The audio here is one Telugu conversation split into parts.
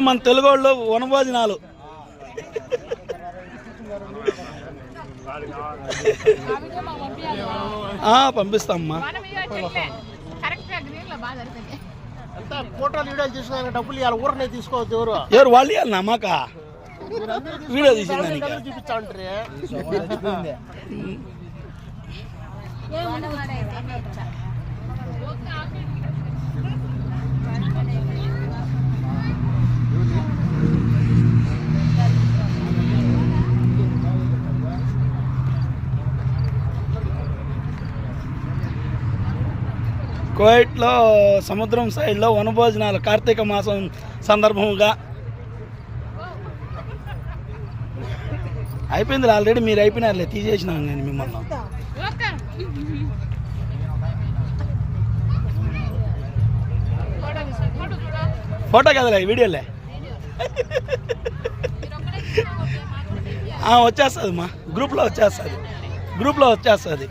మన తెలుగు వాళ్ళు వనభోజనాలు. ఆ, పంపిస్తామ్మా. అంతా ఫోటోలు వీడియోలు తీసుకున్నాక డబ్బులు ఇవ్వాలి ఊరనే తీసుకోవద్దు ఎవరు? ఎవరు వాళ్ళు ఇవ్వాలి నమ్మక వీడియో తీసిందానికి చూపిస్తా ఉంటారు కోయిట్లో సముద్రం సైడ్లో వనభోజనాలు కార్తీక మాసం సందర్భంగా. అయిపోయింది ఆల్రెడీ మీరు అయిపోయినారులే తీసేసినాం కానీ మిమ్మల్ని. ఫోటో కదలే వీడియోలే? వచ్చేస్తుంది మా గ్రూప్లో వచ్చేస్తుంది. గ్రూప్లో వచ్చేస్తుంది.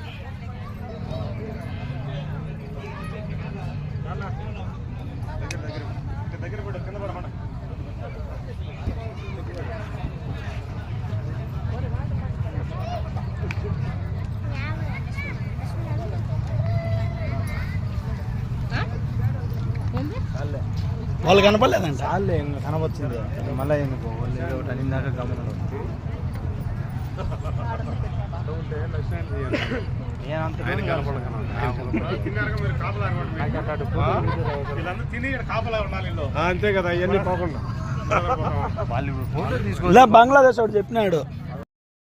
వాళ్ళు కనపడలేదంట. చాలే ఇంకా కనవచ్చింది మళ్ళీ ఎందుకు? వాళ్ళు అనిందాక గమనం అంతే కదా ఇవన్నీ పోకుండా. వాళ్ళు బంగ్లాదేశ్ ఒకటి చెప్పినాడు